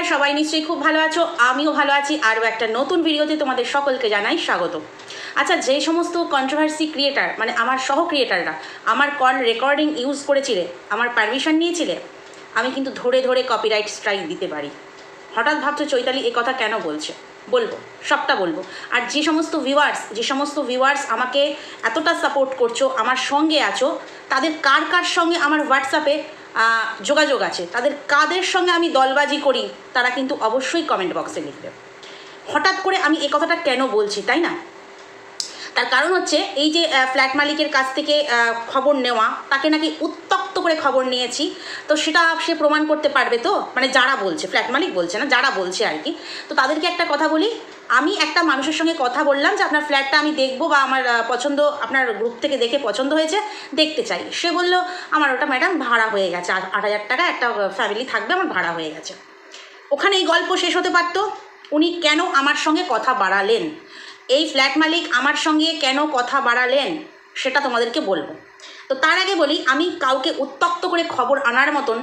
নমস্কার, সবাই নিশ্চয়ই খুব ভালো আছো। আমিও ভালো আছি। আরও একটা নতুন ভিডিওতে তোমাদের সকলকে জানাই স্বাগত। আচ্ছা যে সমস্ত কন্ট্রোভার্সি ক্রিয়েটার মানে আমার সহ ক্রিয়েটাররা আমার কল রেকর্ডিং ইউজ করেছিলে, আমার পারমিশন নিয়েছিলে, আমি কিন্তু ধরে ধরে কপিরাইট স্ট্রাইক দিতে পারি। হঠাৎ ভাবছ চৈতালি, এ কথা কেন বলছে? বলব, সবটা বলব। আর যে সমস্ত ভিউয়ার্স যে সমস্ত ভিউয়ার্স আমাকে এতটা সাপোর্ট করছ, আমার সঙ্গে আছো, তাদের কার কার সঙ্গে আমার হোয়াটসঅ্যাপে যোগাযোগ আছে। তাদের কাদের সঙ্গে আমি দলবাজি করি, তারা কিন্তু অবশ্যই কমেন্ট বক্সে লিখবে। হঠাৎ করে আমি এই কথাটা কেন বলছি, তাই না? তার কারণ হচ্ছে, এই যে ফ্ল্যাট মালিকের কাছ থেকে খবর নেওয়া, তাকে নাকি উত্তক্ত করে খবর নিয়েছি, তো সেটা সে প্রমাণ করতে পারবে তো? মানে যারা বলছে ফ্ল্যাট মালিক বলছে না, যারা বলছে আর কি, তো তাদেরকে একটা কথা বলি আমি একটা মানুষের সঙ্গে কথা বললাম যে আপনার ফ্ল্যাটটা আমি দেখব বা আমার পছন্দ, আপনার গ্রুপ থেকে দেখে পছন্দ হয়েছে, দেখতে চাই। সে বলল, আমার ওটা ম্যাডাম ভাড়া হয়ে গেছে, আট হাজার টাকা, একটা ফ্যামিলি থাকবে, আমার ভাড়া হয়ে গেছে। ওখানে এই গল্প শেষ হতে পারত। উনি কেন আমার সঙ্গে কথা বাড়ালেন? এই ফ্ল্যাট মালিক আমার সঙ্গে কেন কথা বাড়ালেন? সেটা তোমাদেরকে বলব। তো তার আগে বলি, আমি কাউকে উত্তক্ত করে খবর আনার মতন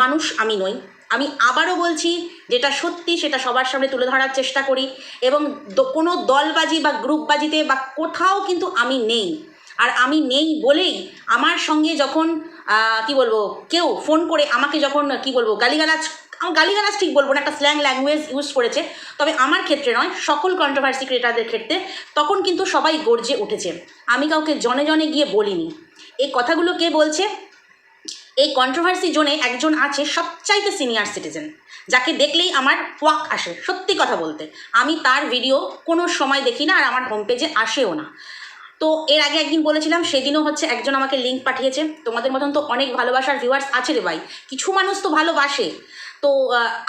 মানুষ আমি নই। আমি আবারও বলছি, যেটা সত্যি সেটা সবার সামনে তুলে ধরার চেষ্টা করি এবং কোনো দলবাজি বা গ্রুপবাজিতে বা কোথাও কিন্তু আমি নেই। আর আমি নেই বলেই আমার সঙ্গে যখন কি বলব, কেউ ফোন করে আমাকে যখন, কি বলব, গালিগালাজ, আমি গালিগালাজ ঠিক বলব না, একটা স্ল্যাং ল্যাঙ্গুয়েজ ইউজ করেছে, তবে আমার ক্ষেত্রে নয়, সকল কন্ট্রোভার্সি ক্রিয়েটারদের ক্ষেত্রে তখন কিন্তু সবাই গর্জে উঠেছে। আমি কাউকে জনে জনে গিয়ে বলিনি। এই কথাগুলো কে বলছে? এই কন্ট্রোভার্সি জোনে একজন আছে সবচাইতে সিনিয়র সিটিজেন যাকে দেখলেই আমার ওয়াক আসে সত্যি কথা বলতে। আমি তার ভিডিও কোনো সময় দেখি না আর আমার হোম পেজে আসেও না। তো এর আগে একদিন বলেছিলাম, সেদিনও হচ্ছে একজন আমাকে লিঙ্ক পাঠিয়েছে। তোমাদের মতন তো অনেক ভালোবাসার ভিউয়ার্স আছে রে ভাই। কিছু মানুষ তো ভালোবাসে। তো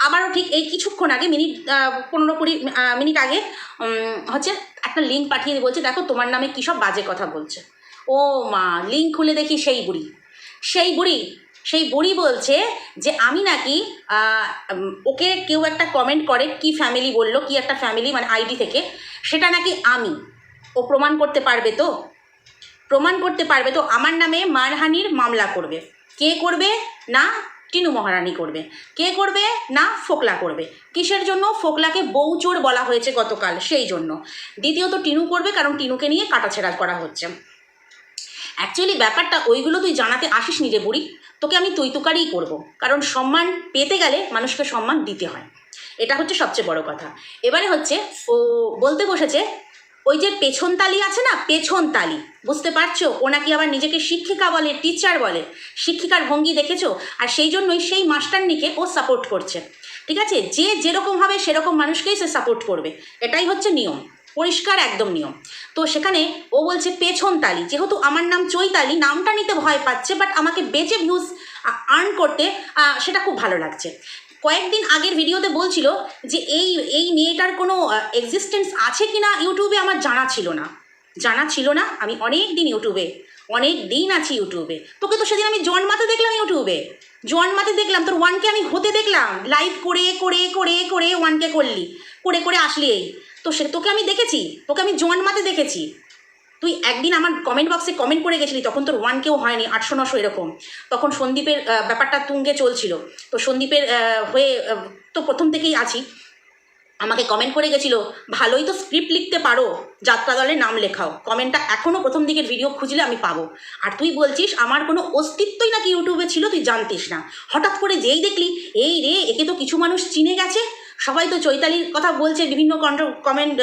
আবারও ঠিক এই কিছুক্ষণ আগে, মিনিট পনেরো কুড়ি মিনিট আগে হচ্ছে একটা লিঙ্ক পাঠিয়ে বলছে, দেখো, তোমার নামে কী সব বাজে কথা বলছে। ও মা লিঙ্ক খুলে দেখি সেই বুড়ি। সেই বুড়ি সেই বুড়ি বলছে যে, আমি নাকি ওকে কেউ একটা কমেন্ট করে কি ফ্যামিলি বলল, কি একটা ফ্যামিলি মানে আইডি থেকে। সেটা নাকি আমি। ও প্রমাণ করতে পারবে তো? প্রমাণ করতে পারবে তো? আমার নামে মানহানির মামলা করবে। কে করবে? না, টিনু মহারানী করবে। কে করবে? না, ফোকলা করবে। কিসের জন্য? ফোকলাকে বউচোর বলা হয়েছে গতকাল, সেই জন্য। দ্বিতীয়ত টিনু করবে, কারণ টিনুকে নিয়ে কাটাছেড়া করা হচ্ছে। অ্যাকচুয়ালি ব্যাপারটা ওইগুলো তুই জানাতে আসিস নিজে বুড়ি? তোকে আমি তুই তুকারিই করব। কারণ সম্মান পেতে গেলে মানুষকে সম্মান দিতে হয়। এটা হচ্ছে সবচেয়ে বড় কথা। এবারে হচ্ছে, ও বলতে বসেছে, ওই যে পেছন তালি আছে না, পেছন তালি, বুঝতে পারছ? ও নাকি আবার নিজেকে শিক্ষিকা বলে টিচার বলে, শিক্ষিকার ভঙ্গি দেখেছ? আর সেই জন্যই সেই মাস্টারনিকে ও সাপোর্ট করছে। ঠিক আছে? যে যেরকম হবে সেরকম মানুষকেই সে সাপোর্ট করবে। এটাই হচ্ছে নিয়ম। পরিষ্কার একদম নিয়ম। তো সেখানে ও বলছে, পেছন তালি। যেহেতু আমার নাম চৈতালি, নামটা নিতে ভয় পাচ্ছে বাট আমাকে বেঁচে ভিউজ আর্ন করতে সেটা খুব ভালো লাগছে। কয়েকদিন আগের ভিডিওতে বলছিল যে, এই এই মেয়েটার কোনো এক্সিস্টেন্স আছে কি না ইউটিউবে আমার জানা ছিল না। জানা ছিল না, আমি অনেক দিন ইউটিউবে, অনেক দিন আছি ইউটিউবে। তোকে তো সেদিন আমি জন্মাতে দেখলাম ইউটিউবে। জন্মাতে দেখলাম, তোর ওয়ানকে আমি হতে দেখলাম। লাইভ করে করে করে করে ওয়ানকে করলি। করে করে আসলি এই। তো সে, তোকে আমি দেখেছি, তোকে আমি জন্মাতে দেখেছি। তুই একদিন আমার কমেন্ট বক্সে কমেন্ট করে গেছিলি, তখন তোর ওয়ান কেউ হয়নি, আটশো, নশো এরকম। তখন সন্দীপের ব্যাপারটা তুঙ্গে চলছিল। তো সন্দীপের হয়ে তো প্রথম থেকেই আছি। আমাকে কমেন্ট করে গেছিল, ভালোই তো স্ক্রিপ্ট লিখতে পারো, যাত্রা দলের নাম লেখাও। কমেন্টটা এখনও প্রথম দিকের ভিডিও খুঁজলে আমি পাবো। আর তুই বলছিস, আমার কোনো অস্তিত্বই নাকি ইউটিউবে ছিল, তুই জানতিস না। হঠাৎ করে যেই দেখলি, এই রে, একে তো কিছু মানুষ চিনে গেছে সবাই তো চৈতালির কথা বলছে, বিভিন্ন কন্ট্রো কমেন্ট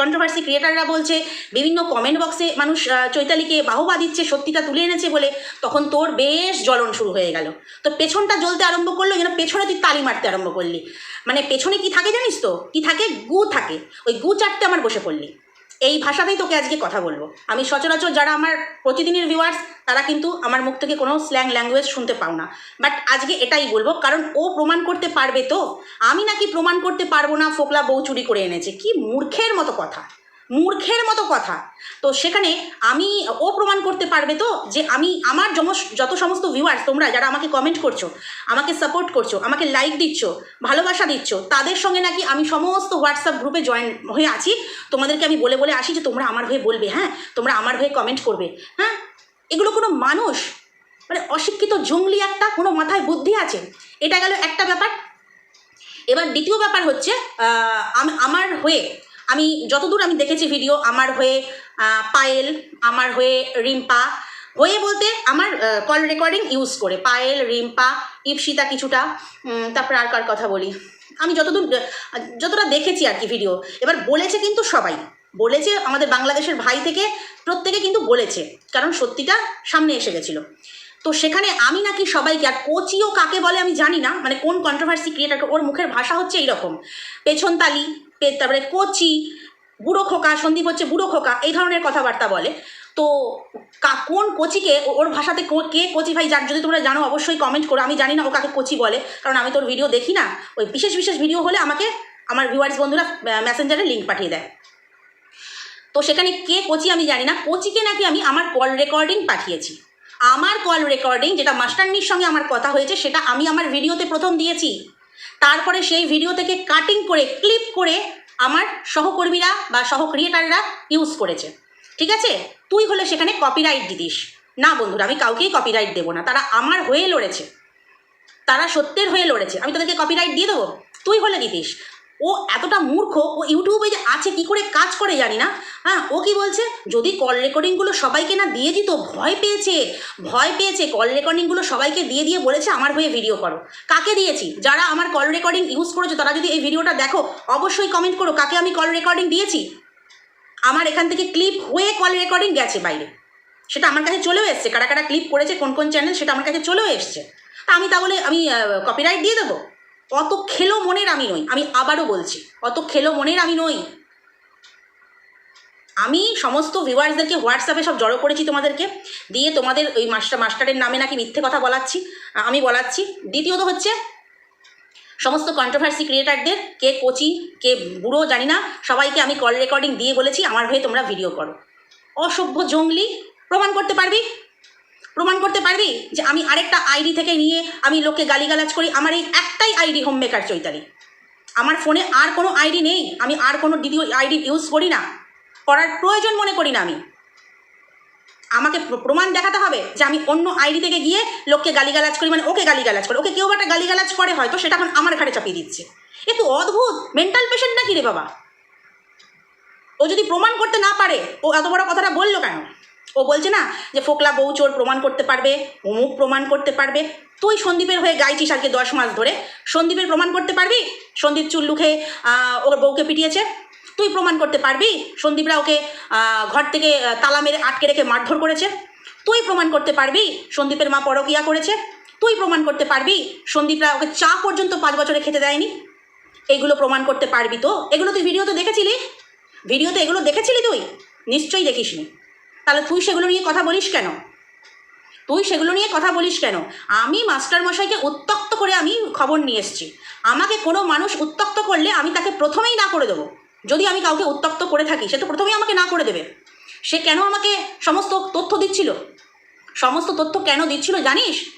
কন্ট্রোভার্সি ক্রিয়েটাররা বলছে, বিভিন্ন কমেন্ট বক্সে মানুষ চৈতালিকে বাহবা দিচ্ছে, সত্যিটা তুলে এনেছে বলে, তখন তোর বেশ জ্বলন শুরু হয়ে গেল। তো পেছনটা জ্বলতে আরম্ভ করল, যেন পেছনে তুই তালি মারতে আরম্ভ করলি। মানে পেছনে কি থাকে জানিস তো? কি থাকে? গু থাকে। ওই গু চারটে আমার বসে পড়লি। এই ভাষাতেই তোকে আজকে কথা বলব। আমি সচরাচর যারা আমার প্রতিদিনের ভিউয়ার্স তারা কিন্তু আমার মুখ থেকে কোনো স্ল্যাং ল্যাঙ্গুয়েজ শুনতে পাও না। বাট আজকে এটাই বলব, কারণ ও প্রমাণ করতে পারবে তো। আমি নাকি প্রমাণ করতে পারব না, ফোকলা বউ চুরি করে এনেছে। কি মূর্খের মতো কথা। মূর্খের মতো কথা। তো সেখানে আমি, ও প্রমাণ করতে পারবে তো যে আমি, আমার যত সমস্ত ভিউয়ার্স তোমরা যারা আমাকে কমেন্ট করছ, আমাকে সাপোর্ট করছ, আমাকে লাইক দিচ্ছ, ভালোবাসা দিচ্ছ, তাদের সঙ্গে নাকি আমি সমস্ত হোয়াটসঅ্যাপ গ্রুপে জয়েন হয়ে আছি। তোমাদেরকে আমি বলে বলে আসি যে তোমরা আমার হয়ে বলবে হ্যাঁ? তোমরা আমার হয়ে কমেন্ট করবে হ্যাঁ? এগুলো কোনো মানুষ মানে অশিক্ষিত জঙ্গলি একটা, কোনো মাথায় বুদ্ধি আছে? এটা গেল একটা ব্যাপার। এবার দ্বিতীয় ব্যাপার হচ্ছে আমার হয়ে আমি যতদূর আমি দেখেছি ভিডিও আমার হয়ে পায়েল, আমার হয়ে রিম্পা, হয়ে বলতে আমার কল রেকর্ডিং ইউজ করে। পায়েল, রিম্পা, ইপসিতা কিছুটা তারপর আর কার কথা বলি? আমি যতদূর যতটা দেখেছি আর কি ভিডিও এবার বলেছে কিন্তু সবাই। বলেছে আমাদের বাংলাদেশের ভাই থেকে, প্রত্যেকে কিন্তু বলেছে, কারণ সত্যিটা সামনে এসে গেছিল। তো সেখানে আমি নাকি সবাইকে, আর কোচিও কাকে বলে আমি জানি না মানে কোন কন্ট্রোভার্সি ক্রিয়েটার ওর মুখের ভাষা হচ্ছে এইরকম। পেছন তালি পে- তারপরে কোচি, বুড়ো খোকা, সন্দীপ হচ্ছে বুড়ো খোকা, এই ধরনের কথাবার্তা বলে। তো কোন কোচিকে ওর ভাষাতে কে কোচি ভাই যার যদি তোমরা জানো, অবশ্যই কমেন্ট করো। আমি জানি না ও কাকে কোচি বলে, কারণ আমি তোর ভিডিও দেখি না। ওই বিশেষ বিশেষ ভিডিও হলে আমাকে, আমার ভিউয়ার্স বন্ধুরা মেসেঞ্জারে লিঙ্ক পাঠিয়ে দেয়। তো সেখানে কে কোচি আমি জানি না। কোচিকে নাকি আমি আমার কল রেকর্ডিং পাঠিয়েছি। আমার কল রেকর্ডিং যেটা মাস্টারনির সঙ্গে আমার কথা হয়েছে, সেটা আমি আমার ভিডিওতে প্রথম দিয়েছি। তারপরে সেই ভিডিও থেকে কাটিং করে ক্লিপ করে আমার সহকর্মীরা বা সহ ক্রিয়েটাররা ইউজ করেছে। ঠিক আছে? তুই হলে সেখানে কপিরাইট দিতিস। না বন্ধুরা, আমি কাউকেই কপিরাইট দেবো না। তারা আমার হয়ে লড়েছে। তারা সত্যের হয়ে লড়েছে। আমি তাদেরকে কপিরাইট দিয়ে দেবো? তুই হলে দিতিস। ও এতটা মূর্খ, ও ইউটিউবে যে আছে, কি করে কাজ করে জানি না। হ্যাঁ ও কি বলছে? যদি কল রেকর্ডিংগুলো সবাইকে না দিয়ে দিত, ভয় পেয়েছে ভয় পেয়েছে। কল রেকর্ডিংগুলো সবাইকে দিয়ে দিয়ে বলেছে, আমার হয়ে ভিডিও করো। কাকে দিয়েছি? যারা আমার কল রেকর্ডিং ইউজ করেছ, তারা যদি এই ভিডিওটা দেখো, অবশ্যই কমেন্ট করো, কাকে আমি কল রেকর্ডিং দিয়েছি? আমার এখান থেকে ক্লিপ হয়ে কল রেকর্ডিং গেছে বাইরে। সেটা আমার কাছে চলেও এসছে। কারা কারা ক্লিপ করেছে, কোন কোন চ্যানেল সেটা আমার কাছে চলেও এসছে। তা আমি তাহলে আমি কপিরাইট দিয়ে দেবো? অত খেলো মনের আমি নই, আমি আবারও বলছি, অত খেলো মনের আমি নই। আমি সমস্ত ভিউয়ার্সদেরকে হোয়াটসঅ্যাপে সব জড়ো করেছি তোমাদেরকে, দিয়ে তোমাদের ওই মাস্টার, মাস্টারের নামে নাকি মিথ্যে কথা বলাচ্ছি আমি বলাচ্ছি। দ্বিতীয়ত হচ্ছে, সমস্ত কন্ট্রোভার্সি ক্রিয়েটারদের কে কোচি, কে বুড়ো, জানি না, সবাইকে আমি কল রেকর্ডিং দিয়ে বলেছি, আমার হয়ে তোমরা ভিডিও করো। অসভ্য জঙ্গলি, প্রমাণ করতে পারবি? প্রমাণ করতে পারবি যে আমি আরেকটা আইডি থেকে নিয়ে আমি লোককে গালিগালাজ করি, আমার এই একটাই আইডি হোম মেকার চৈতালি। আমার ফোনে আর কোনো আইডি নেই, আমি আর কোনো দ্বিতীয় আইডি ইউজ করি না। করার প্রয়োজন মনে করি না আমি। আমাকে প্রমাণ দেখাতে হবে যে আমি অন্য আইডি থেকে গিয়ে লোককে গালিগালাজ করি মানে ওকে গালিগালাজ করে। ওকে কেউ একটা গালিগালাজ করে হয়তো, সেটা এখন আমার ঘাড়ে চাপিয়ে দিচ্ছে। এ তো অদ্ভুত! মেন্টাল পেশেন্ট নাকি রে বাবা? ও যদি প্রমাণ করতে না পারে, ও এত বড় কথাটা বলল কেন? ও বলছে না যে ফোকলা বউ চোর প্রমাণ করতে পারবে, অমুক প্রমাণ করতে পারবে। তুই সন্দীপের হয়ে গাইছিস আজকে দশ মাস ধরে। সন্দীপের প্রমাণ করতে পারবি? সন্দীপ চুল্লু খেয়ে ওর বউকে পিটিয়েছে। তুই প্রমাণ করতে পারবি? সন্দীপরা ওকে ঘর থেকে তালা মেরে আটকে রেখে মারধর করেছে। তুই প্রমাণ করতে পারবি? সন্দীপের মা পরকিয়া করেছে। তুই প্রমাণ করতে পারবি? সন্দীপরা ওকে চা পর্যন্ত পাঁচ বছরে খেতে দেয়নি। এইগুলো প্রমাণ করতে পারবি তো? এগুলো তুই ভিডিওতে দেখেছিলি? ভিডিওতে এগুলো দেখেছিলি তুই? নিশ্চয়ই দেখিসনি। তাহলে তুই সেগুলো নিয়ে কথা বলিস কেন? তুই সেগুলো নিয়ে কথা বলিস কেন? আমি মাস্টার মশাইকে উত্তক্ত করে আমি খবর নিয়ে এসেছি। আমাকে কোনো মানুষ উত্তক্ত করলে আমি তাকে প্রথমেই না করে দেবো। যদি আমি কাউকে উত্তক্ত করে থাকি, সে তো প্রথমেই আমাকে না করে দেবে। সে কেন আমাকে সমস্ত তথ্য দিচ্ছিল? সমস্ত তথ্য কেন দিচ্ছিল জানিস?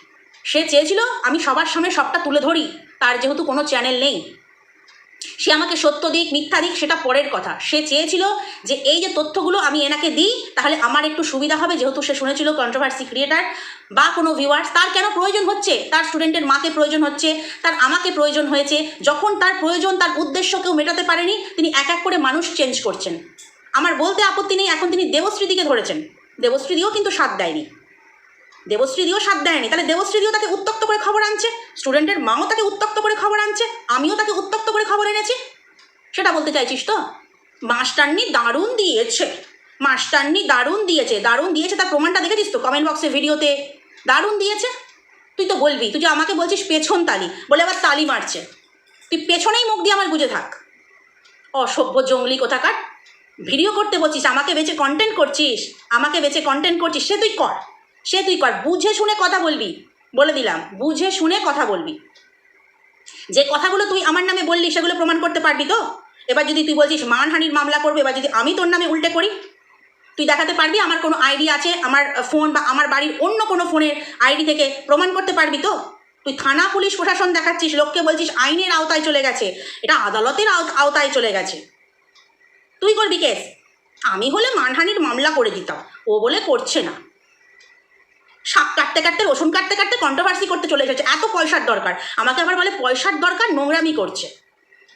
সে চেয়েছিল আমি সবার সামনে সবটা তুলে ধরি। তার যেহেতু কোনো চ্যানেল নেই। সে আমাকে সত্য দিক, মিথ্যা দিক, সেটা পরের কথা। সে চেয়েছিল যে এই যে তথ্যগুলো আমি এনাকে দিই, তাহলে আমার একটু সুবিধা হবে, যেহেতু সে শুনেছিল কন্ট্রোভার্সি ক্রিয়েটার বা কোনো ভিউয়ার্স তার কেন প্রয়োজন হচ্ছে? তার স্টুডেন্টের মাকে প্রয়োজন হচ্ছে, তার আমাকে প্রয়োজন হয়েছে। যখন তার প্রয়োজন, তার উদ্দেশ্য কেউ মেটাতে পারেনি, তিনি এক এক করে মানুষ চেঞ্জ করছেন। আমার বলতে আপত্তি নেই, এখন তিনি দেবশ্রীদিকে ধরেছেন। দেবশ্রীদিও কিন্তু সাথ দেয়নি। দেবশ্রীদিও সাথ দেয়নি। তাহলে দেবশ্রীদিও তাকে উত্তক্ত করে খবর আনছে? স্টুডেন্টের মাও তাকে উত্তক্ত করে খবর আনছে? আমিও তাকে উত্তক্ত করে খবর এনেছি? সেটা বলতে চাইছিস তো? মাস্টারনি দারুণ দিয়েছে। মাস্টারনি দারুণ দিয়েছে। দারুণ দিয়েছে তার প্রমাণটা দেখেছিস তো কমেন্ট বক্সে ভিডিওতে দারুণ দিয়েছে। তুই তো বলবি, তুই যে আমাকে বলছিস পেছন তালি, বলে আবার তালি মারছে। তুই পেছনেই মুখ দিয়ে আমার বুঝে থাক। অসভ্য জঙ্গলি কোথাকার। ভিডিও করতে বলছিস, আমাকে বেঁচে কন্টেন্ট করছিস, আমাকে বেঁচে কন্টেন্ট করছিস, সে তুই কর। সে তুই কর, বুঝে শুনে কথা বলবি, বলে দিলাম, বুঝে শুনে কথা বলবি। যে কথাগুলো তুই আমার নামে বললি, সেগুলো প্রমাণ করতে পারবি তো? এবার যদি তুই বলছিস, মানহানির মামলা করবে, এবার যদি আমি তোর নামে উল্টে করি, তুই দেখাতে পারবি আমার কোনো আইডি আছে, আমার ফোন বা আমার বাড়ির অন্য কোনো ফোনের আইডি থেকে প্রমাণ করতে পারবি তো? তুই থানা, পুলিশ, প্রশাসন দেখাচ্ছিস, লোককে বলছিস আইনের আওতায় চলে গেছে, এটা আদালতের আওতায় চলে গেছে। তুই করবি কেস? আমি হলে মানহানির মামলা করে দিতাম, ও বলে করছে না। শাক কাটতে কাটতে, রসুন কাটতে কাটতে কন্ট্রোভার্সি করতে চলে এসেছে। এত পয়সার দরকার। আমাকে আবার বলে, পয়সার দরকার, নোংরামি করছে।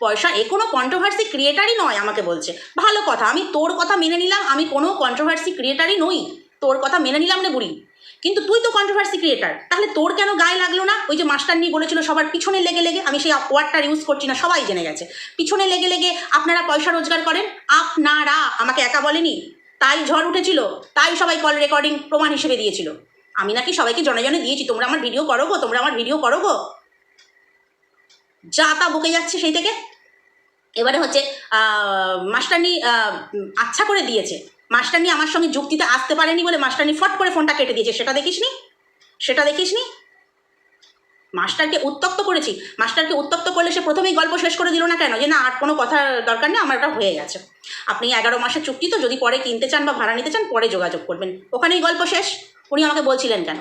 পয়সা এ কোনো কন্ট্রোভার্সি ক্রিয়েটারই নয়, আমাকে বলছে। ভালো কথা, আমি তোর কথা মেনে নিলাম, আমি কোনো কন্ট্রোভার্সি ক্রিয়েটারই নই। তোর কথা মেনে নিলাম না বুড়ি। কিন্তু তুই তো কন্ট্রোভার্সি ক্রিয়েটার তাহলে তোর কেন গায়ে লাগল না? ওই যে মাস্টার নিয়ে বলেছিল, সবার পিছনে লেগে লেগে, আমি সেই ওয়ার্ডটা ইউজ করছি না, সবাই জেনে গেছে। পিছনে লেগে লেগে আপনারা পয়সা রোজগার করেন? আপনারা, আমাকে একা বলেনি? তাই ঝড় উঠেছিল, তাই সবাই কল রেকর্ডিং প্রমাণ হিসেবে দিয়েছিল। আমি নাকি সবাইকে জনে জনে দিয়েছি, তোমরা আমার ভিডিও করো গো, তোমরা আমার ভিডিও করো গো। যা তা বকে যাচ্ছে সেই থেকে। এবারে হচ্ছে মাস্টারনি আচ্ছা করে দিয়েছে। মাস্টারনি আমার সঙ্গে যুক্তিতে আসতে পারেনি বলে মাস্টারনি ফট করে ফোনটা কেটে দিয়েছে। সেটা দেখিসনি? সেটা দেখিসনি? মাস্টারকে উত্তক্ত করেছি। মাস্টারকে উত্তক্ত করলে সে প্রথমেই গল্প শেষ করে দিল না কেন? যে না, আর কোনো কথার দরকার নেই, আমার এটা হয়ে গেছে। আপনি এগারো মাসের চুক্তি তো, যদি পরে কিনতে চান বা ভাড়া নিতে চান, পরে যোগাযোগ করবেন। ওখানেই গল্প শেষ। উনি আমাকে বলছিলেন কেন?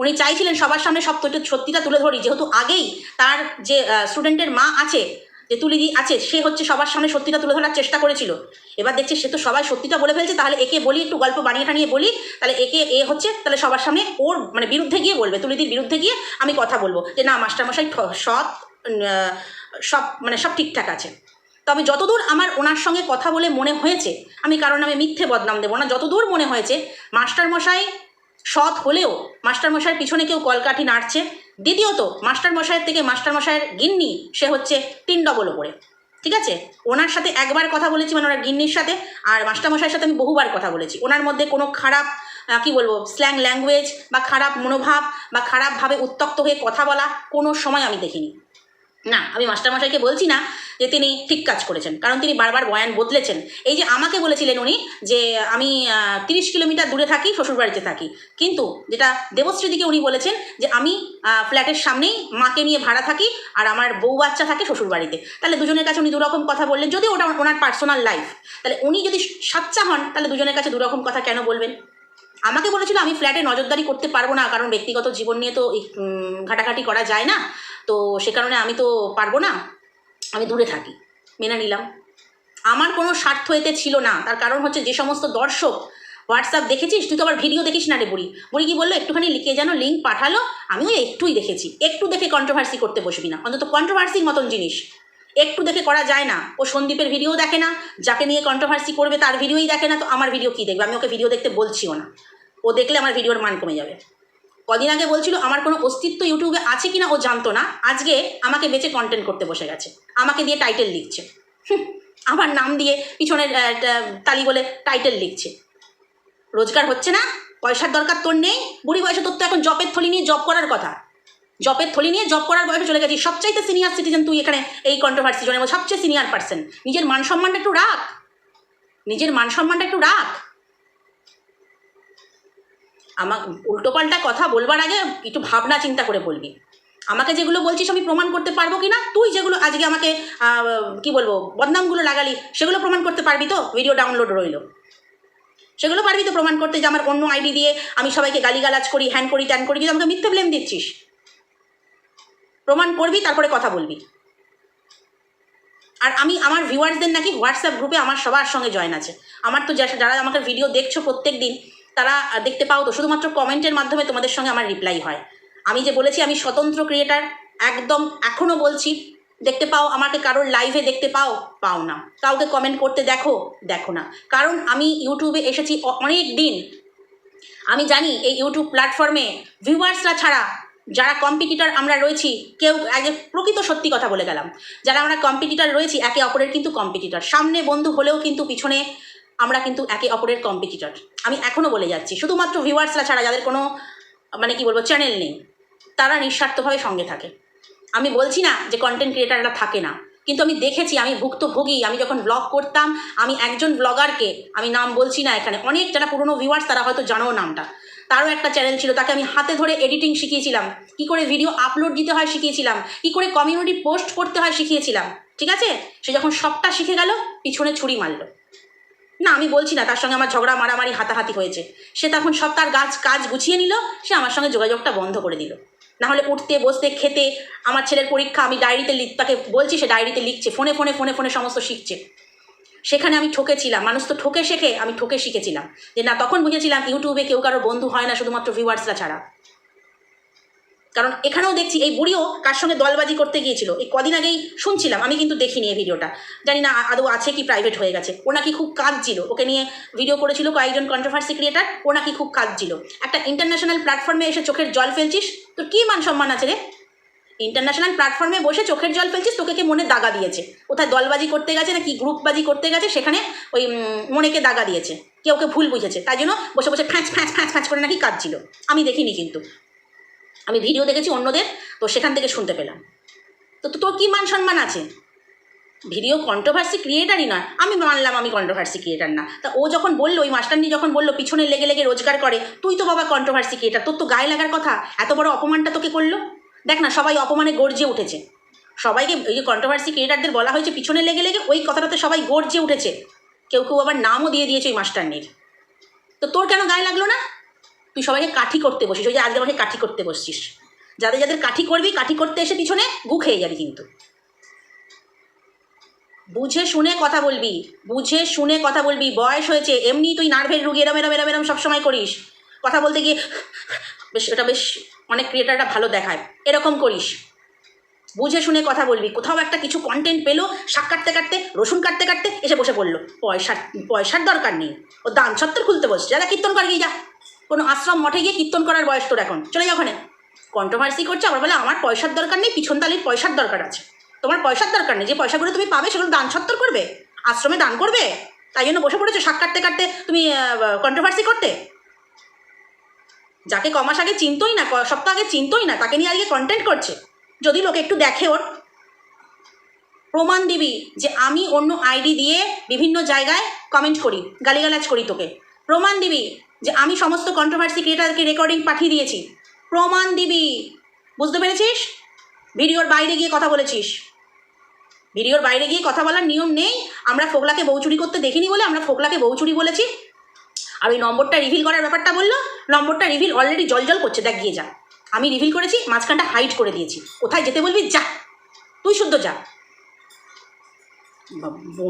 উনি চাইছিলেন সবার সামনে সব সত্যিটা তুলে ধরি। যেহেতু আগেই তার যে স্টুডেন্টের মা আছে, যে তুলিদি আছে, সে হচ্ছে সবার সামনে সত্যিটা তুলে ধরার চেষ্টা করেছিল। এবার দেখছে সে তো সবাই সত্যিটা বলে ফেলছে, তাহলে একে বলি, একটু গল্প বানিয়ে টানিয়ে বলি, তাহলে একে, এ হচ্ছে, তাহলে সবার সামনে ওর মানে বিরুদ্ধে গিয়ে বলবে, তুলিদির বিরুদ্ধে গিয়ে আমি কথা বলব যে, না, মাস্টারমশাই সৎ সব মানে সব ঠিকঠাক আছে। তবে যতদূর আমার ওনার সঙ্গে কথা বলে মনে হয়েছে, আমি কারণ আমি মিথ্যে বদনাম দেবো না, যতদূর মনে হয়েছে, মাস্টারমশাই সৎ হলেও মাস্টারমশাইয়ের পিছনে কেউ কলকাঠি নাড়ছে। দ্বিতীয়ত, মাস্টারমশাইয়ের থেকে মাস্টারমশাইয়ের গিন্নি, সে হচ্ছে তিন ডবল ওপরে। ঠিক আছে? ওনার সাথে একবার কথা বলেছি মানে ওনার গিন্নির সাথে, আর মাস্টারমশাইয়ের সাথে আমি বহুবার কথা বলেছি। ওনার মধ্যে কোনো খারাপ কি বলব স্ল্যাং ল্যাঙ্গুয়েজ বা খারাপ মনোভাব বা খারাপভাবে উত্তক্ত হয়ে কথা বলা কোনো সময় আমি দেখিনি। না, আমি মাস্টারমশাইকে বলছি না যে তিনি ঠিক কাজ করেছেন, কারণ তিনি বারবার বয়ান বদলেছেন। এই যে আমাকে বলেছিলেন উনি যে আমি তিরিশ কিলোমিটার দূরে থাকি, শ্বশুরবাড়িতে থাকি, কিন্তু যেটা দেবশ্রীদিকে উনি বলেছেন যে আমি ফ্ল্যাটের সামনেই মাকে নিয়ে ভাড়া থাকি আর আমার বউ বাচ্চা থাকে শ্বশুরবাড়িতে। তাহলে দুজনের কাছে উনি দুরকম কথা বললেন, যদি ওটা ওনার পার্সোনাল লাইফ তাহলে উনি যদি সাচ্চা হন, তাহলে দুজনের কাছে দুরকম কথা কেন বলবেন? আমাকে বলেছিল আমি ফ্ল্যাটে নজরদারি করতে পারব না, কারণ ব্যক্তিগত জীবন নিয়ে তো ঘাটাঘাটি করা যায় না। তো সে কারণে আমি তো পারব না। আমি দূরে থাকি, মেনে নিলাম। আমার কোনো স্বার্থ এতে ছিল না। তার কারণ হচ্ছে যে সমস্ত দর্শক, হোয়াটসঅ্যাপ দেখেছিস? তুই তো আবার ভিডিও দেখিস না রে বুড়ি। বুড়ি কি বলল? একটুখানি লিখে যেন লিঙ্ক পাঠালো, আমিও একটুই দেখেছি। একটু দেখে কন্ট্রোভার্সি করতে বসবি না। অন্তত কন্ট্রোভার্সির মতন জিনিস। একটু দেখে করা যায় না। ও সন্দীপের ভিডিও দেখে না, যাকে নিয়ে কন্ট্রোভার্সি করবে তার ভিডিওই দেখে না, তো আমার ভিডিও কী দেখবে? আমি ওকে ভিডিও দেখতে বলছিও না। ও দেখলে আমার ভিডিওর মান কমে যাবে। কদিন আগে বলছিল আমার কোনো অস্তিত্ব ইউটিউবে আছে কিনা ও জানতো না। আজকে আমাকে বেঁচে কন্টেন্ট করতে বসে গেছে। আমাকে দিয়ে টাইটেল লিখছে। আমার নাম দিয়ে পিছনের আহ, তালি বলে টাইটেল লিখছে। রোজগার হচ্ছে না পয়সার দরকার তোর নেই বুড়ি বয়সে তোর তো এখন জবের থলি নিয়ে জব করার কথা। জবের থলি নিয়ে জব করার বয়সে চলে গেছিস। সবচাইতে সিনিয়র সিটিজেন তুই এখানে এই কন্ট্রোভার্সি জনের সবচেয়ে সিনিয়র পার্সন নিজের মান সম্মানটা একটু রাখ। নিজের মান সম্মানটা একটু রাখ। আমার উল্টোপাল্টা কথা বলবার আগে একটু ভাবনা চিন্তা করে বলবি। আমাকে যেগুলো বলছিস আমি প্রমাণ করতে পারব কি না তুই যেগুলো আজকে আমাকে কি বলব, বদনামগুলো লাগালি, সেগুলো প্রমাণ করতে পারবি তো? ভিডিও ডাউনলোড রইল। সেগুলো পারবি তো প্রমাণ করতে যে আমার অন্য আইডি দিয়ে আমি সবাইকে গালিগালাজ করি হ্যান করি ট্যান করি যদি আমাকে মিথ্যে ব্লেম দিচ্ছিস। প্রমাণ করবি, তারপরে কথা বলবি। আর আমি, আমার ভিউয়ার্সদের নাকি হোয়াটসঅ্যাপ গ্রুপে আমার সবার সঙ্গে জয়েন আছে। আমার তো যারা আমাকে ভিডিও দেখছ প্রত্যেক দিন তারা দেখতে পাও তো, শুধুমাত্র কমেন্টের মাধ্যমে তোমাদের সঙ্গে আমার রিপ্লাই হয়। আমি যে বলেছি, আমি স্বতন্ত্র ক্রিয়েটার একদম এখনও বলছি, দেখতে পাও, আমাকে কারোর লাইভে দেখতে পাও পাও না। কাউকে কমেন্ট করতে দেখো দেখো না। কারণ আমি ইউটিউবে এসেছি অনেক দিন। আমি জানি এই ইউটিউব প্ল্যাটফর্মে ভিউয়ার্সরা ছাড়া, যারা কম্পিটিটার আমরা রয়েছি, কেউ আগে প্রকৃত সত্যি কথা বলে গেলাম। যারা আমরা কম্পিটিটার রয়েছি, একে অপরের কিন্তু কম্পিটিটার সামনে বন্ধু হলেও কিন্তু পিছনে আমরা কিন্তু একে অপরের কম্পিটিটর আমি এখনও বলে যাচ্ছি, শুধুমাত্র ভিউয়ার্সরা ছাড়া যাদের কোনো মানে কি বলব চ্যানেল নেই, তারা নিঃস্বার্থভাবে সঙ্গে থাকে। আমি বলছি না যে কন্টেন্ট ক্রিয়েটাররা থাকে না, কিন্তু আমি দেখেছি, আমি ভুক্তভোগী, আমি যখন ব্লগ করতাম, আমি একজন ব্লগারকে আমি নাম বলছি না এখানে, অনেক যারা পুরনো ভিউয়ার্স তারা হয়তো জানো নামটা। তারও একটা চ্যানেল ছিল, তাকে আমি হাতে ধরে এডিটিং শিখিয়েছিলাম, কি করে ভিডিও আপলোড দিতে হয় শিখিয়েছিলাম, কি করে কমিউনিটি পোস্ট করতে হয় শিখিয়েছিলাম, ঠিক আছে? সে যখন সবটা শিখে গেল, পিছনে ছুরি মারলো। না, আমি বলছি না, তার সঙ্গে আমার ঝগড়া, মারামারি, হাতাহাতি হয়েছে। সে তখন সব তার গাছ কাজ গুছিয়ে নিল, সে আমার সঙ্গে যোগাযোগটা বন্ধ করে দিল। না হলে উঠতে, বসতে, খেতে, আমার ছেলের পরীক্ষা, আমি ডায়েরিতে লিখ তাকে বলছি, সে ডায়েরিতে লিখছে, ফোনে ফোনে ফোনে ফোনে সমস্ত শিখছে। সেখানে আমি ঠকেছিলাম, মানুষ তো ঠকে শেখে, আমি ঠকে শিখেছিলাম। যে না, তখন বুঝেছিলাম, ইউটিউবে কেউ কারও বন্ধু হয় না, শুধুমাত্র ভিউয়ার্সরা ছাড়া। কারণ এখানেও দেখছি এই বুড়িও কার সঙ্গে দলবাজি করতে গিয়েছিল। এই কদিন আগেই শুনছিলাম, আমি কিন্তু দেখিনি এই ভিডিওটা। জানি না আদৌ আছে কি প্রাইভেট হয়ে গেছে। ও নাকি খুব কাঁদছিল। ওকে নিয়ে ভিডিও করেছিল কয়েকজন কন্ট্রোভার্সি ক্রিয়েটার ও নাকি খুব কাঁদছিল। একটা ইন্টারন্যাশনাল প্ল্যাটফর্মে এসে চোখের জল ফেলছিস? তোর কী মান সম্মান আছে রে? ইন্টারন্যাশনাল প্ল্যাটফর্মে বসে চোখের জল ফেলছিস, তোকে কে মনে দাগা দিয়েছে? কোথায় দলবাজি করতে গেছে না কি গ্রুপবাজি করতে গেছে, সেখানে ওই মনেকে দাগা দিয়েছে। কেউ ওকে ভুল বুঝেছে, তাই জন্য বসে বসে ফ্যাঁচ ফ্যাঁচ ফ্যাঁচ ফ্যাঁচ করে নাকি কাঁদছিল। আমি দেখিনি কিন্তু। আমি ভিডিও দেখেছি অন্যদের, তো সেখান থেকে শুনতে পেলাম। তো তোর কী মান সম্মান আছে? ভিডিও কন্ট্রোভার্সি ক্রিয়েটারই নয়। আমি মানলাম আমি কন্ট্রোভার্সি ক্রিয়েটার না। তা ও যখন বলল, ওই মাস্টারনি যখন বলল, পিছনে লেগে লেগে রোজগার করে, তুই তো বাবা কন্ট্রোভার্সি ক্রিয়েটার তোর তো গায়ে লাগার কথা। এত বড় অপমানটা তোকে করল? দেখ না, সবাই অপমানে গর্জে উঠেছে। সবাইকে এই যে কন্ট্রোভার্সি ক্রিয়েটারদের বলা হয়েছে, পিছনে লেগে লেগে ওই কথাটাতে সবাই গর্জে উঠেছে। কেউ কেউ আবার নামও দিয়ে দিয়েছে ওই মাস্টারনির। তো তোর কেন গায়ে লাগল না? তুই সবাইকে কাঠি করতে বসিস, ওই যে আজকে আমাকে কাঠি করতে বসছিস। যাদের যাদের কাঠি করবি, কাঠি করতে এসে পিছনে গু খেয়ে যাবি কিন্তু। বুঝে শুনে কথা বলবি, বুঝে শুনে কথা বলবি। বয়স হয়েছে, এমনি তুই নার্ভের রুগী, এরম এরম এরম এরম সবসময় করিস। কথা বলতে গিয়ে বেশ, এটা বেশ অনেক ক্রিয়েটাররা ভালো দেখায়, এরকম করিস। বুঝে শুনে কথা বলবি। কোথাও একটা কিছু কন্টেন্ট পেল শাক কাটতে কাটতে, রসুন কাটতে কাটতে এসে বসে পড়ল। পয়সার পয়সার দরকার নেই। ও দান সত্তর খুলতে বসছে। যা, কীর্তন কর গিয়ে যা। কোনো আশ্রম মঠে গিয়ে কীর্তন করার বয়স তোর এখন। চলে যাও ওখানে। কন্ট্রোভার্সি করছে, আবার বলে, আমার পয়সার দরকার নেই, পিছন তালির পয়সার দরকার আছে। তোমার পয়সার দরকার নেই, যে পয়সাগুলো তুমি পাবে সেগুলো দান ছত্তর করবে, আশ্রমে দান করবে। তাই জন্য বসে পড়েছো শাক কাটতে কাটতে, তুমি কন্ট্রোভার্সি করতে? যাকে কমাস আগে চিনতই না সপ্তাহ আগে চিনতই না, তাকে নিয়ে আজকে কন্টেন্ট করছে। যদি লোক একটু দেখে ওর। প্রমাণ দিবি যে আমি অন্য আইডি দিয়ে বিভিন্ন জায়গায় কমেন্ট করি, গালিগালাজ করি তোকে। প্রমাণ দিবি যে আমি সমস্ত কন্ট্রোভার্সি ক্রিয়েটারকে রেকর্ডিং পাঠিয়ে দিয়েছি। প্রমাণ দিবি। বুঝতে পেরেছিস? ভিডিওর বাইরে গিয়ে কথা বলেছিস। ভিডিওর বাইরে গিয়ে কথা বলার নিয়ম নেই। আমরা ফোকলাকে বউচুরি করতে দেখিনি বলে আমরা ফোকলাকে বউচুরি বলেছি। আর ওই নম্বরটা রিভিল করার ব্যাপারটা বলল। নম্বরটা রিভিল অলরেডি জল জল করছে। দেখ, গিয়ে যা। আমি রিভিল করেছি, মাঝখানটা হাইড করে দিয়েছি। কোথায় যেতে বলবি? যা। তুই শুদ্ধ যা।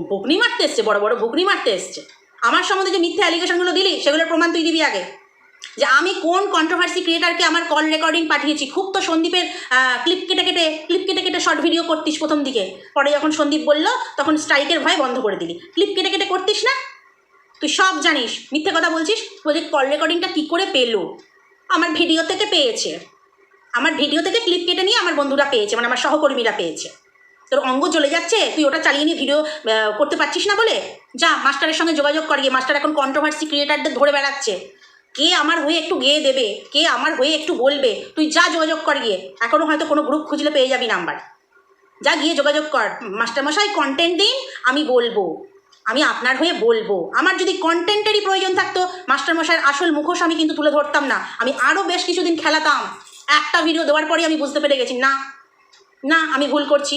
বকনি মারতে এসছে, বড় বড় বকনি মারতে এসছে। আমার সম্বন্ধে যে মিথ্যা অ্যালিগেশনগুলো দিলি, সেগুলোর প্রমাণ তুই দিবি আগে। যে আমি কোন কন্ট্রোভার্সি ক্রিয়েটারকে আমার কল রেকর্ডিং পাঠিয়েছি। খুব তো সন্দীপের ক্লিপ কেটে কেটে ক্লিপ কেটে কেটে শর্ট ভিডিও করতিস প্রথম দিকে। পরে যখন সন্দীপ বলল, তখন স্ট্রাইকের ভয় বন্ধ করে দিলি। ক্লিপ কেটে কেটে করতিস না? তুই সব জানিস। মিথ্যে কথা বলছিস বলছি কল রেকর্ডিংটা কী করে পেল? আমার ভিডিও থেকে পেয়েছে। আমার ভিডিও থেকে ক্লিপ কেটে নিয়ে আমার বন্ধুরা পেয়েছে মানে আমার সহকর্মীরা পেয়েছে। তোর অঙ্গ চলে যাচ্ছে? তুই ওটা চালিয়ে নিয়ে ভিডিও করতে পারছিস না বলে? যা, মাস্টারের সঙ্গে যোগাযোগ করিয়ে মাস্টার এখন কন্ট্রোভার্সি ক্রিয়েটারদের ধরে বেড়াচ্ছে। কে আমার হয়ে একটু গেয়ে দেবে? কে আমার হয়ে একটু বলবে? তুই যা যোগাযোগ কর গিয়ে। এখনও হয়তো কোনো গ্রুপ খুঁজলে পেয়ে যাবি নাম্বার যা, গিয়ে যোগাযোগ কর। মাস্টারমশাই কন্টেন্ট দিন, আমি বলব। আমি আপনার হয়ে বলব। আমার যদি কন্টেন্টেরই প্রয়োজন থাকতো, মাস্টারমশাইয়ের আসল মুখোশ আমি কিন্তু তুলে ধরতাম না। আমি আরও বেশ কিছুদিন খেলাতাম। একটা ভিডিও দেওয়ার পরেই আমি বুঝতে পেরে গেছি, না। না, আমি ভুল করছি।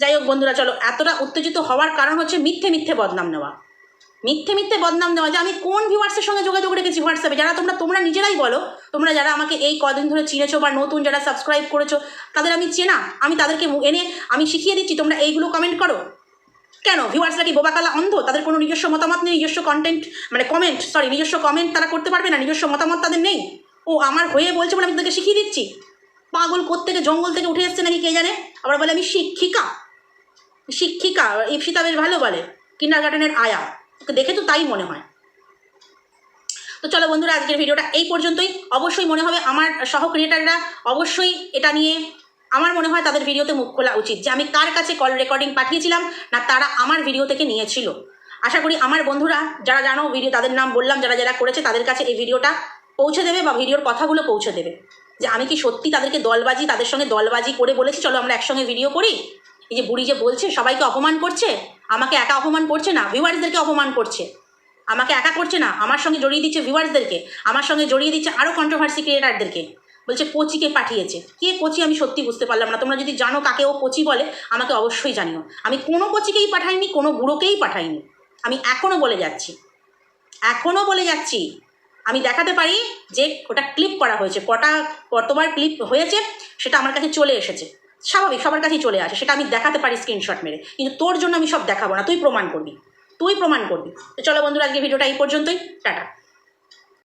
যাই হোক বন্ধুরা, চলো। এতটা উত্তেজিত হওয়ার কারণ হচ্ছে মিথ্যে মিথ্যে বদনাম নেওয়া। মিথ্যে মিথ্যে বদনাম নেওয়া, যে আমি কোন ভিউয়ার্সের সঙ্গে যোগাযোগ রেখেছি হোয়াটসঅ্যাপে যারা তোমরা তোমরা নিজেরাই বলো, তোমরা যারা আমাকে এই কদিন ধরে চিনেছো বা নতুন যারা সাবস্ক্রাইব করেছ, তাদের আমি চেনা, আমি তাদেরকে এনে আমি শিখিয়ে দিচ্ছি, তোমরা এইগুলো কমেন্ট করো। কেন? ভিউয়ার্সরা কি বোবাকালা অন্ধ? তাদের কোনো নিজস্ব মতামত নেই, নিজস্ব কন্টেন্ট মানে কমেন্ট সরি নিজস্ব কমেন্ট তারা করতে পারবে না, নিজস্ব মতামত তাদের নেই। ও আমার হয়ে বলছে বলে আমি তাদেরকে শিখিয়ে দিচ্ছি। পাগল থেকে জঙ্গল থেকে উঠে এসছে নাকি কে জানে? আবার বলে আমি শিক্ষিকা। শিক্ষিকা ইপসিতা বেশ ভালো বলে কিন্ডার গার্ডেনের আয়া দেখে তো তাই মনে হয়। তো চলো বন্ধুরা, আজকের ভিডিওটা এই পর্যন্তই। অবশ্যই মনে হবে আমার সহ ক্রিয়েটাররা অবশ্যই এটা নিয়ে আমার মনে হয় তাদের ভিডিওতে মুখ খোলা উচিত যে আমি কার কাছে কল রেকর্ডিং পাঠিয়েছিলাম না তারা আমার ভিডিও থেকে নিয়েছিল। আশা করি আমার বন্ধুরা যারা জানো ভিডিও তাদের নাম বললাম, যারা যারা করেছে, তাদের কাছে এই ভিডিওটা পৌঁছে দেবে বা ভিডিওর কথাগুলো পৌঁছে দেবে। যে আমি কি সত্যি তাদেরকে দলবাজি, তাদের সঙ্গে দলবাজি করে বলেছি, চলো আমরা একসঙ্গে ভিডিও করি? এই যে বুড়ি যে বলছে, সবাইকে অপমান করছে? আমাকে একা অপমান করছে না, ভিউয়ার্সদেরকে অপমান করছে। আমাকে একা করছে না, আমার সঙ্গে জড়িয়ে দিচ্ছে ভিউয়ার্সদেরকে, আমার সঙ্গে জড়িয়ে দিচ্ছে আরও কন্ট্রোভার্সি ক্রিয়েটারদেরকে বলছে, কোচিকে পাঠিয়েছে। কে কোচি আমি সত্যি বুঝতে পারলাম না। তোমরা যদি জানো কাকে ও কোচি বলে, আমাকে অবশ্যই জানিও। আমি কোনো কোচিকেই পাঠাইনি, কোনো বুড়োকেই পাঠাইনি। আমি এখনও বলে যাচ্ছি। এখনও বলে যাচ্ছি। আমি দেখাতে পারি যে ওটা ক্লিপ করা হয়েছে। কটা, কতবার ক্লিপ হয়েছে, সেটা আমার কাছে চলে এসেছে। স্বাভাবিক, সবার কাছেই চলে আসে, সেটা আমি দেখাতে পারি স্ক্রিনশট মেরে। কিন্তু তোর জন্য আমি সব দেখাবো না, তুই প্রমাণ করবি, তুই প্রমাণ করবি। তো চলো বন্ধুরা আজকে ভিডিওটা এই পর্যন্তই, টাটা।